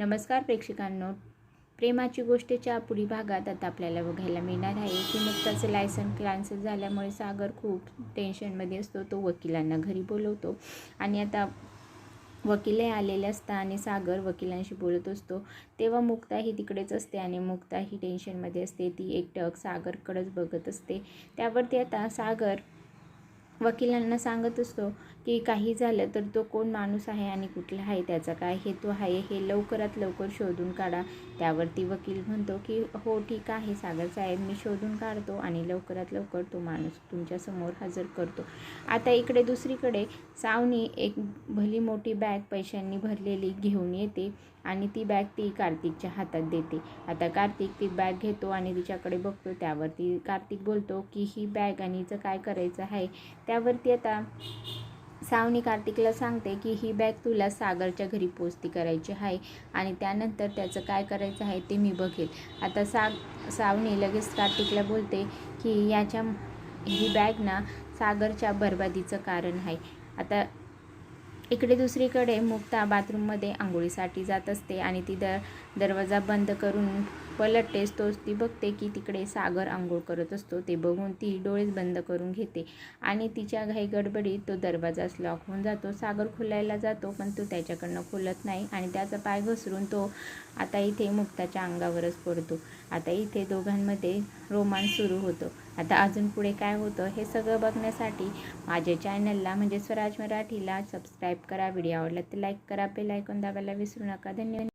नमस्कार प्रेक्षकांनो. प्रेमाची गोष्टीच्या पुढील भागात आता आपल्याला बघायला मिळणार आहे. की नुकताच लायसन कॅन्सल झाल्यामुळे सागर खूप टेन्शनमध्ये असतो. तो वकिलांना घरी बोलवतो आणि आता वकिले आलेले असतात आणि सागर वकिलांशी बोलत असतो. तेव्हा मुक्ता ही तिकडेच असते आणि मुक्ता ही टेन्शनमध्ये असते. ती एकटक सागरकडेच बघत असते. त्यावरती आता सागर वकिलांना सांगत असतो की काही झालं तर तो कोण माणूस आहे आणि कुठला आहे त्याचा काय हेतू आहे हे लवकरात लवकर शोधून काढा. त्यावरती वकील म्हणतो की हो ठीक आहे सागर साहेब मी शोधून काढतो आणि लवकरात लवकर तो माणूस तुमच्यासमोर हजर करतो. आता इकडे दुसरीकडे सावनी एक भली मोठी बॅग पैशांनी भरलेली घेऊन येते आणि ती बॅग ती कार्तिकच्या हातात देते. आता कार्तिक ती बॅग घेतो आणि तिच्याकडे बघतो. त्यावरती कार्तिक बोलतो की ही बॅग आणि हिचं काय करायचं आहे? त्यावरती आता सावनी कार्तिकला सांगते की ही बॅग तुला सागरच्या घरी पोचती करायची आहे आणि त्यानंतर त्याचं काय करायचं आहे ते मी बघेल. आता साग सावनी लगेच कार्तिकला बोलते की याच्या ही बॅग ना सागरच्या बर्बादीचं कारण आहे. आता इकडे दुसरीकडे मुक्ता बाथरूममध्ये आंघोळीसाठी जात असते आणि ती दर दरवाजा बंद करून पलटतेच तोच ती बघते की तिकडे सागर आंघोळ करत असतो ते बघून ती डोळेच बंद करून घेते. आणि तिच्या घाई गडबडीत तो दरवाजाच लॉक होऊन जातो. सागर खोलायला जातो पण तो त्याच्याकडनं खोलत नाही आणि त्याचा पाय घसरून तो आता इथे मुक्ताच्या अंगावरच पडतो. आता इथे दोघांमध्ये रोमान सुरू होतो. आता अजून पुढे काय होतं हे सगळं बघण्यासाठी माझ्या चॅनलला म्हणजे स्वराज मराठीला सबस्क्राईब करा. व्हिडिओ आवडला तर लाईक करा. बेल आयकॉन दाबायला विसरू नका. धन्यवाद.